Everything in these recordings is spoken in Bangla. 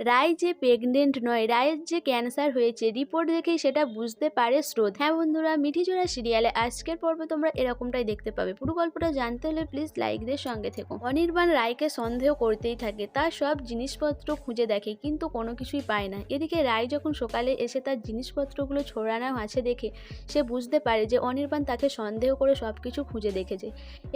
রায় যে প্রেগনেন্ট নয়, রায়ের যে ক্যান্সার হয়েছে রিপোর্ট দেখেই সেটা বুঝতে পারে স্রোত। হ্যাঁ বন্ধুরা মিঠিজোড়া সিরিয়ালে আজকের পর্বে তোমরা এরকমটাই দেখতে পাবে। পুরো গল্পটা জানতে হলে প্লিজ লাইকদের সঙ্গে থেকো। অনির্বাণ রায়কে সন্দেহ করতেই থাকে তার সব জিনিসপত্র খুঁজে দেখে, কিন্তু কোনো কিছুই পায় না। এদিকে রায় যখন সকালে এসে তার জিনিসপত্রগুলো ছড়ানো আছে দেখে, সে বুঝতে পারে যে অনির্বাণ তাকে সন্দেহ করে সব কিছু খুঁজে দেখেছে।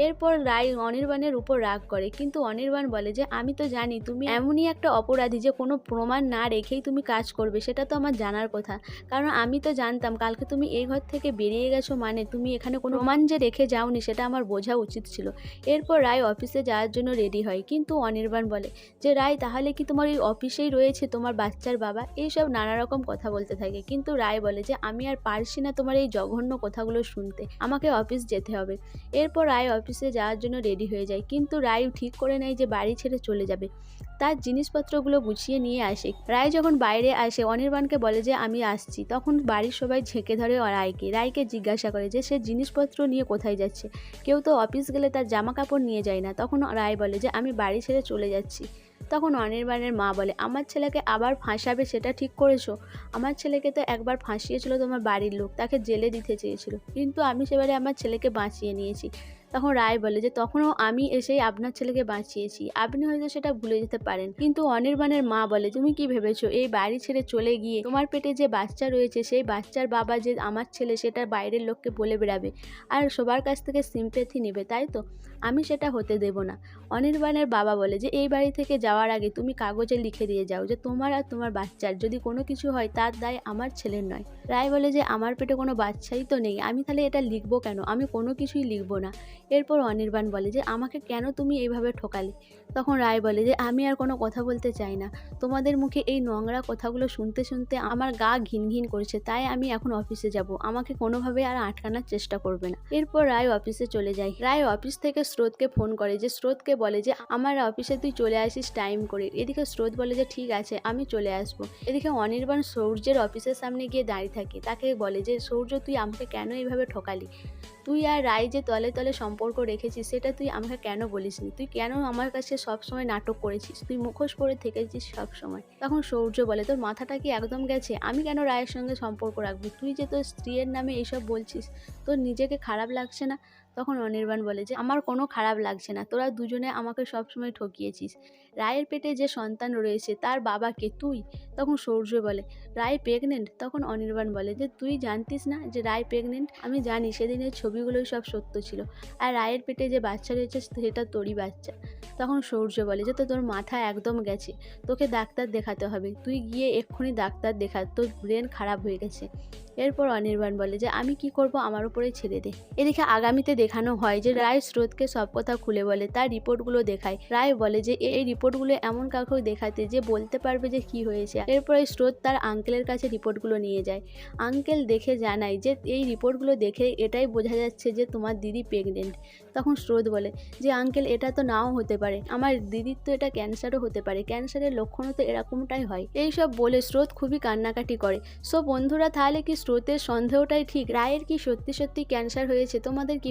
এরপর রায় অনির্বাণের উপর রাগ করে, কিন্তু অনির্বাণ বলে যে, আমি তো জানি তুমি এমনই একটা অপরাধী যে কোনো প্রমাণ না রেখেই তুমি কাজ করবে, সেটা তো আমার জানার কথা। কারণ আমি তো জানতাম, কালকে তুমি এই ঘর থেকে বেরিয়ে গেছো মানে তুমি এখানে কোনো প্রমাণ যে রেখে যাওনি সেটা আমার বোঝা উচিত ছিল। এরপর রায় অফিসে যাওয়ার জন্য রেডি হয়। কিন্তু অনির্বাণ বলে যে, রায়, তাহলে কি তোমার এই অফিসেই রয়েছে তোমার বাচ্চার বাবা? এইসব নানা রকম কথা বলতে থাকে। কিন্তু রায় বলে যে, আমি আর পারছি না তোমার এই জঘন্য কথাগুলো শুনতে। আমাকে অফিস যেতে হবে। এরপর রায় অফিসে যাওয়ার জন্য রেডি হয়ে যায়। কিন্তু রায় ঠিক করে নেয় যে, বাড়ি ছেড়ে চলে যাবে। তার জিনিসপত্রগুলো গুছিয়ে নিয়ে আসে। রায় যখন বাইরে আসে, অনির্বাণকে বলে যে, আমি আসছি। তখন বাড়ির সবাই ঝেঁকে ধরে রায়কে রায়কে জিজ্ঞাসা করে যে, সে জিনিসপত্র নিয়ে কোথায় যাচ্ছে? কেউ তো অফিস গেলে তার জামা কাপড় নিয়ে যায় না। তখন রায় বলে যে, আমি বাড়ি ছেড়ে চলে যাচ্ছি। তখন অনির্বাণের মা বলে, আমার ছেলেকে আবার ফাঁসাবে সেটা ঠিক করেছ? আমার ছেলেকে তো একবার ফাঁসিয়েছিল তোমার বাড়ির লোক, তাকে জেলে দিতে চেয়েছিল। কিন্তু আমি সেবারে আমার ছেলেকে বাঁচিয়ে নিয়েছি। তখন রায় বলে যে, তখনও আমি এসেই আপনার ছেলেকে বাঁচিয়েছি। আপনি হয়তো সেটা ভুলে যেতে পারেন। কিন্তু অনির্বাণের মা বলে, তুমি কি ভেবেছো? এই বাড়ি ছেড়ে চলে গিয়ে তোমার পেটে যে বাচ্চা রয়েছে, সেই বাচ্চার বাবা যে আমার ছেলে, সেটা বাইরের লোককে বলে বেড়াবে। আর সবার কাছ থেকে সিম্পেথি নেবে, তাই তো? আমি সেটা হতে দেব না। অনির্বাণের বাবা বলে যে, এই বাড়ি থেকে যাওয়ার আগে তুমি কাগজে লিখে দিয়ে যাও যে, তোমার আর তোমার বাচ্চার যদি কোনো কিছু হয়, তার দায় আমার ছেলের নয়। রায় বলে যে, আমার পেটে কোনো বাচ্চাই তো নেই। আমি তাহলে এটা লিখব কেন? আমি কোনো কিছুই লিখব না। এরপর অনির্বাণ বলে যে, আমাকে কেন তুমি এইভাবে ঠকালে? তখন রায় বলে যে, আমি আর কোনো কথা বলতে চাই না। তোমাদের মুখে এই নোংরা কথাগুলো শুনতে শুনতে আমার গা ঘিন ঘিন করেছে। তাই আমি এখন অফিসে যাব। আমাকে কোনোভাবে আর আটকানোর চেষ্টা করবে না। এরপর রায় অফিসে চলে যায়। রায় অফিস থেকে স্রোতকে ফোন করে যে, স্রোতকে বলে যে, আমার অফিসে তুই চলে আসিস টাইম করে। এদিকে স্রোত বলে যে, ঠিক আছে, আমি চলে আসব। এদিকে অনির্বাণ সৌর্যের অফিসের সামনে গিয়ে দাঁড়িয়ে থাকে। তাকে বলে যে, সৌর্য, তুই আমাকে কেন এইভাবে ঠকালি? তুই আর রায় যে, তলে তলে সম্পর্ক রেখেছিস, সেটা তুই আমাকে কেন বলিস নি তুই কেন আমার কাছে সবসময় নাটক করেছিস? তুই মুখোশ করে থেকেছিস সবসময়। তখন সৌর্য বলে, তোর মাথাটা কি একদম গেছে? আমি কেন রায়ের সঙ্গে সম্পর্ক রাখব? তুই যে তোর স্ত্রীর নামে এইসব বলছিস, তোর নিজেকে খারাপ লাগছে না? তখন অনির্বাণ বলে যে, আমার কোনো খারাপ লাগছে না, তোরা দুজনে আমাকে সবসময় ঠকিয়েছিস। রায়ের পেটে যে সন্তান রয়েছে, তার বাবাকে তুই? তখন সৌর্য বলে, রায় প্রেগনেন্ট তখন অনির্বাণ বলে যে, তুই জানতিস না যে রায় প্রেগনেন্ট আমি জানি, সেদিনের ছবিগুলোই সব সত্য ছিল। আর রায়ের পেটে যে বাচ্চা রয়েছে, সেটা তোরই বাচ্চা। তখন সৌর্য বলে যে, তো তোর মাথা একদম গেছে। তোকে ডাক্তার দেখাতে হবে। তুই গিয়ে এক্ষুনি ডাক্তার দেখা, তোর ব্রেন খারাপ হয়ে গেছে। এরপর অনির্বাণ বলে যে, আমি কি করব? আমার উপরে ছেড়ে দে। এদিকে আগামীতে দেখানো হয় যে রায় স্রোতকে সব কথা খুলে বলে, তার রিপোর্টগুলো দেখায়। রায় বলে যে এই রিপোর্টগুলো এমন কাউকে দেখাতে যে বলতে পারবে যে কি হয়েছে। এরপরে স্রোত তার আঙ্কেলের কাছে রিপোর্টগুলো নিয়ে যায়। আঙ্কেল দেখে জানায় যে, এই রিপোর্টগুলো দেখে এটাই বোঝা যাচ্ছে যে তোমার দিদি প্রেগনেন্ট তখন স্রোত বলে যে, আঙ্কেল, এটা তো নাও হতে পারে। আমার দিদির তো এটা ক্যান্সারও হতে পারে। ক্যান্সারের লক্ষণও তো এরকমটাই হয়। এইসব বলে স্রোত খুবই কান্নাকাটি করে। সো বন্ধুরা, তাহলে কি স্রোতের সন্দেহটাই ঠিক? রায়ের কি সত্যি সত্যি ক্যান্সার হয়েছে? তোমাদের কি